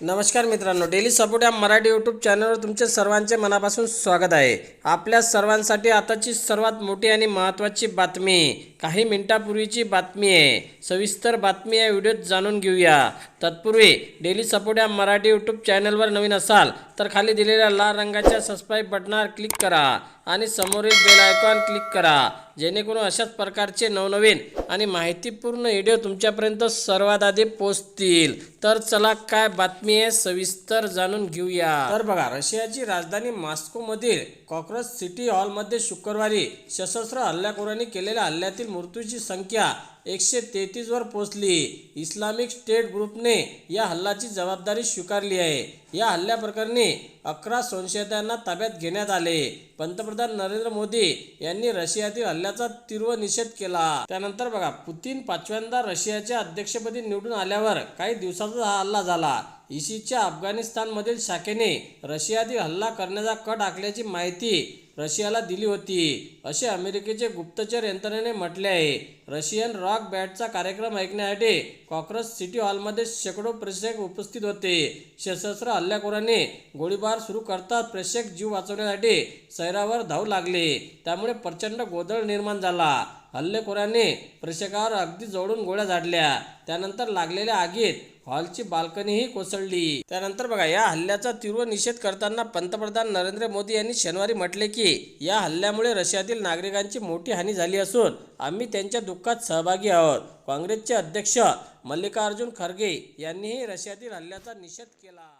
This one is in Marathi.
नमस्कार मित्रांनो डेली सपोर्ट या मराठी यूट्यूब चॅनलवर तुमचे सर्वांचे मनापासून स्वागत आहे. आपल्या सर्वांसाठी आताची सर्वात मोठी आणि महत्त्वाची बातमी काही मिनिटापूर्वीची बातमी आहे. सविस्तर बातमी या व्हिडिओत जाणून घेऊया. तत्पूर्वी डेली सपोर्ट या मराठी यूट्यूब चॅनलवर नवीन असाल तर खाली दिलेल्या लाल रंगाच्या सबस्क्राईब बटनावर क्लिक करा. आणि समोरील बेल आयकॉन क्लिक करा. जेणेकरून अशाच प्रकारचे नवनवीन आणि माहितीपूर्ण व्हिडिओ तुमच्यापर्यंत सर्वात आधी पोहोचतील. तर चला काय बातमी आहे सविस्तर जाणून घेऊया. तर बघा रशियाची राजधानी मॉस्कोमधील कॉक्रोच सिटी हॉलमध्ये शुक्रवारी सशस्त्र हल्ल्याखोरांनी केलेल्या हल्ल्यातील मृत्यूची संख्या एकशे तेहतीसवर पोहोचली. इस्लामिक स्टेट ग्रुपने या हल्ल्याची जबाबदारी स्वीकारली आहे. या हल्ल्याप्रकरणी अकरा संशयितांना ताब्यात घेण्यात आले. पंतप्रधान नरेंद्र मोदी यांनी रशियातील हल्ल्याचा तीव्र निषेध केला. त्यानंतर बघा पुतीन पाचव्यांदा रशियाच्या अध्यक्षपदी निवडून आल्यावर काही दिवसातच हा हल्ला झाला. इशीच्या अफगाणिस्तानमधील शाखेने रशियातील हल्ला करण्याचा कट आखल्याची माहिती रशियाला दिली होती. असे अमेरिकेचे गुप्तचर यंत्रणेने म्हटले आहे. रशियन रॉक बॅटचा कार्यक्रम ऐकण्यासाठी कॉक्रस सिटी हॉलमध्ये शेकडो प्रेक्षक उपस्थित होते. सशस्त्र हल्ल्याखोरांनी गोळीबार सुरू करताच प्रेक्षक जीव वाचवण्यासाठी सैरावर धावू लागले. त्यामुळे प्रचंड गोंधळ निर्माण झाला. हल्लेखोरांनी प्रेक्षकावर अगदी जवळून गोळ्या झाडल्या. त्यानंतर लागलेल्या आगीत हॉलची बाल्कनीही कोसळली. त्यानंतर बघा या हल्ल्याचा तीव्र निषेध करताना पंतप्रधान नरेंद्र मोदी यांनी शनिवारी म्हटले की या हल्ल्यामुळे रशियातील नागरिकांची मोठी हानी झाली असून आम्ही त्यांच्या दुःखात सहभागी आहोत. काँग्रेसचे अध्यक्ष मल्लिकार्जुन खरगे यांनीही रशियातील हल्ल्याचा निषेध केला.